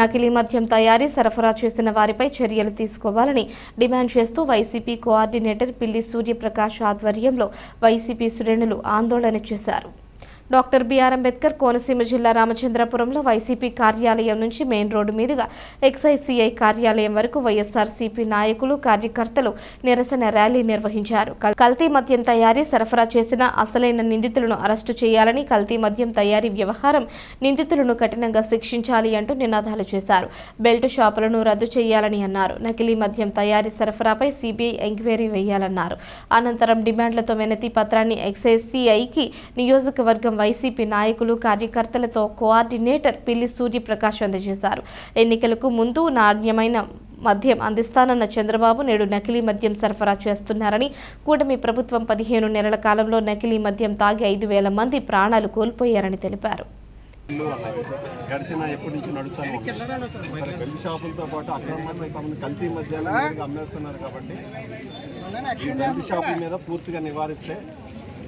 నకిలీ మద్యం తయారీ సరఫరా చేసిన వారిపై చర్యలు తీసుకోవాలని డిమాండ్ చేస్తూ వైసీపీ కోఆర్డినేటర్ పిల్లి సూర్యప్రకాష్ ఆధ్వర్యంలో వైసీపీ శ్రేణులు ఆందోళన చేశారు. డాక్టర్ బిఆర్ అంబేద్కర్ కోనసీమ జిల్లా రామచంద్రపురంలో వైసీపీ కార్యాలయం నుంచి మెయిన్ రోడ్డు మీదుగా ఎక్సైసీఐ కార్యాలయం వరకు వైఎస్ఆర్సీపీ నాయకులు కార్యకర్తలు నిరసన ర్యాలీ నిర్వహించారు. కల్- కల్తీ మద్యం తయారీ సరఫరా చేసిన అసలైన నిందితులను అరెస్టు చేయాలని కల్తీ మద్యం తయారీ వ్యవహారం నిందితులను కఠినంగా శిక్షించాలి అంటూ నినాదాలు చేశారు. బెల్ట్ షాపులను రద్దు చేయాలని అన్నారు. నకిలీ మద్యం తయారీ సరఫరాపై సిబిఐ ఎంక్వైరీ వేయాలన్నారు. అనంతరం డిమాండ్లతో వినతి పత్రాన్ని ఎక్సైసీఐకి నియోజకవర్గం వైసీపీ నాయకులు కార్యకర్తలతో కోఆర్డినేటర్ పిల్లి సూర్యప్రకాష్ అందజేశారు. ఎన్నికలకు ముందు నాణ్యమైన మద్యం అందిస్తానన్న చంద్రబాబు నేడు నకిలీ మద్యం సరఫరా చేస్తున్నారని కూటమి ప్రభుత్వం పదిహేను నెలల కాలంలో నకిలీ మద్యం తాగి ఐదు వేల మంది ప్రాణాలు కోల్పోయారని తెలిపారు. గడిచిన ఎప్పటి నుంచి నడుస్తాను మరి బెల్ట్ షాపులతో పాటు అక్రమంగా తమను కల్తీ మధ్యాహ్నం అమ్మేస్తున్నారు కాబట్టి ఈ బెల్ట్ షాపుల మీద పూర్తిగా నివారిస్తే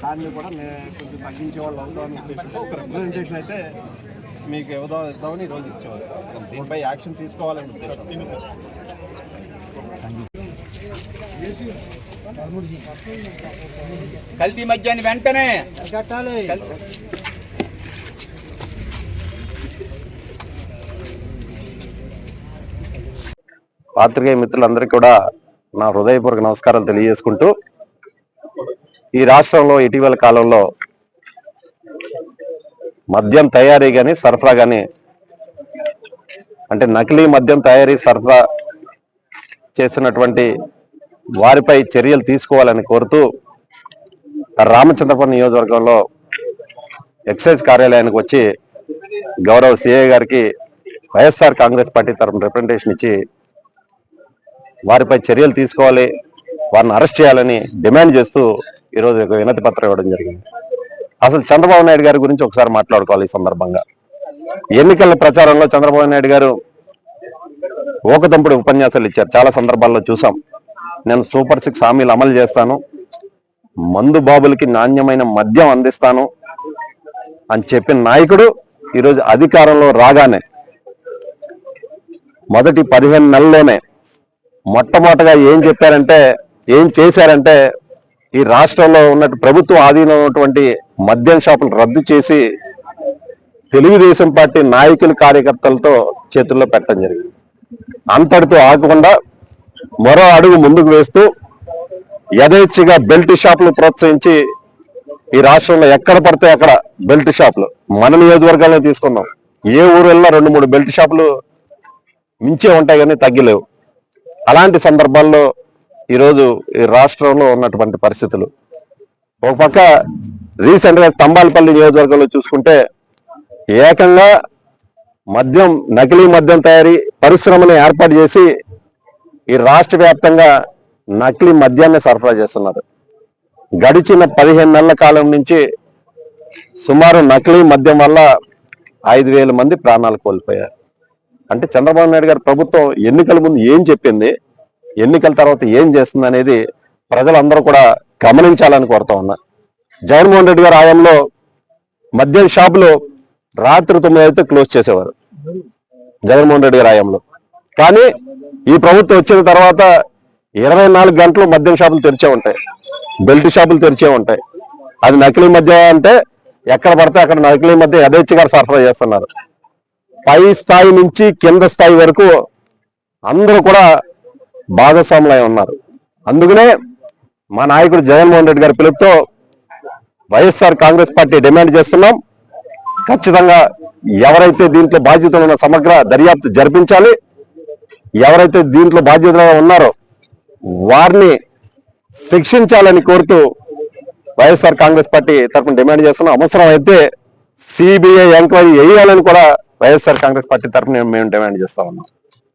దాన్ని కూడా నే- కొంచెం తగ్గించే వాళ్ళు అవుతామని ఉద్దేశంతో ఒక రిప్రజెంటేషన్ అయితే మీకు ఇవ్వదా ఇద్దామని ఈరోజు ఇచ్చేవారు దీనిపై యాక్షన్ తీసుకోవాలని ఉద్దేశం. కల్తీ మద్యాన్ని వెంటనే పాత్రికేయ మిత్రులందరికీ కూడా నా హృదయపూర్వక నమస్కారాలు తెలియజేసుకుంటూ ఈ రాష్ట్రంలో ఇటీవల కాలంలో మద్యం తయారీ కానీ సరఫరా కానీ అంటే నకిలీ మద్యం తయారీ సరఫరా చేసినటువంటి వారిపై చర్యలు తీసుకోవాలని కోరుతూ రామచంద్రపురం నియోజకవర్గంలో ఎక్సైజ్ కార్యాలయానికి వచ్చి గౌరవ సిఐ గారికి వైఎస్ఆర్ కాంగ్రెస్ పార్టీ తరఫున రిప్రజెంటేషన్ ఇచ్చి వారిపై చర్యలు తీసుకోవాలి వారిని అరెస్ట్ చేయాలని డిమాండ్ చేస్తూ ఈరోజు ఒక వినతి పత్రం ఇవ్వడం జరిగింది. అసలు చంద్రబాబు నాయుడు గారి గురించి ఒకసారి మాట్లాడుకోవాలి ఈ సందర్భంగా. ఎన్నికల ప్రచారంలో చంద్రబాబు నాయుడు గారు ఓకదంపుడు ఉపన్యాసాలు ఇచ్చారు. చాలా సందర్భాల్లో చూసాం. నేను సూపర్ సిక్స్ హామీలు అమలు చేస్తాను. మందు బాబులకి నాణ్యమైన మద్యం అందిస్తాను అని చెప్పిన నాయకుడు ఈరోజు అధికారంలో రాగానే మొదటి పదిహేను నెలల్లోనే మొట్టమొదటగా ఏం చెప్పారంటే ఏం చేశారంటే ఈ రాష్ట్రంలో ఉన్నట్టు ప్రభుత్వం ఆధీనంలో ఉన్నటువంటి మద్యం షాపులు రద్దు చేసి తెలుగుదేశం పార్టీ నాయకులు కార్యకర్తలతో చేతుల్లో పెట్టడం జరిగింది. అంతటితో ఆగకుండా మరో అడుగు ముందుకు వేస్తూ యథేచ్ఛగా బెల్ట్ షాపులు ప్రోత్సహించి ఈ రాష్ట్రంలో ఎక్కడ పడితే అక్కడ బెల్ట్ షాపులు మన నియోజకవర్గాల్లో తీసుకుందాం. ఏ ఊరు వెళ్ళినా రెండు మూడు బెల్ట్ షాపులు మించే ఉంటాయి కానీ తగ్గిలేవు. అలాంటి సందర్భాల్లో ఈరోజు ఈ రాష్ట్రంలో ఉన్నటువంటి పరిస్థితులు. ఒక పక్క రీసెంట్గా తంబాలపల్లి నియోజకవర్గంలో చూసుకుంటే ఏకంగా మద్యం నకిలీ మద్యం తయారీ పరిశ్రమను ఏర్పాటు చేసి ఈ రాష్ట్ర వ్యాప్తంగా నకిలీ మద్యాన్ని సరఫరా చేస్తున్నారు. గడిచిన పదిహేను నెలల కాలం నుంచి సుమారు నకిలీ మద్యం వల్ల ఐదు వేల మంది ప్రాణాలు కోల్పోయారు. అంటే చంద్రబాబు నాయుడు గారు ప్రభుత్వం ఎన్నికల ముందు ఏం చెప్పింది? ఎన్నికల తర్వాత ఏం చేస్తుంది అనేది ప్రజలందరూ కూడా గమనించాలని కోరుతా ఉన్నా. జగన్మోహన్ రెడ్డి గారి ఆయంలో మద్యం షాపులు రాత్రి తొమ్మిది అయితే క్లోజ్ చేసేవారు. జగన్మోహన్ రెడ్డి గారి ఆయంలో. కానీ ఈ ప్రభుత్వం వచ్చిన తర్వాత ఇరవై నాలుగు గంటలు మద్యం షాపులు తెరిచే ఉంటాయి. బెల్ట్ షాపులు తెరిచే ఉంటాయి. అది నకిలీ మధ్య అంటే ఎక్కడ పడితే అక్కడ నకిలీ మధ్య యథేచ్ఛగా సరఫరా చేస్తున్నారు. పై స్థాయి నుంచి కింద స్థాయి వరకు అందరూ కూడా భాగస్వాములై ఉన్నారు. అందుకనే మా నాయకుడు జగన్మోహన్ రెడ్డి గారి పిలుపుతో వైఎస్ఆర్ కాంగ్రెస్ పార్టీ డిమాండ్ చేస్తున్నాం. ఖచ్చితంగా ఎవరైతే దీంట్లో బాధ్యతలు ఉన్న సమగ్ర దర్యాప్తు జరిపించాలి ఎవరైతే దీంట్లో బాధ్యతగా ఉన్నారో వారిని శిక్షించాలని కోరుతూ వైఎస్ఆర్ కాంగ్రెస్ పార్టీ తరఫున డిమాండ్ చేస్తున్నాం. అవసరం అయితే సిబిఐ ఎంక్వైరీ వేయాలని కూడా వైఎస్ఆర్ కాంగ్రెస్ పార్టీ తరఫున మేము డిమాండ్ చేస్తా ఉన్నాం.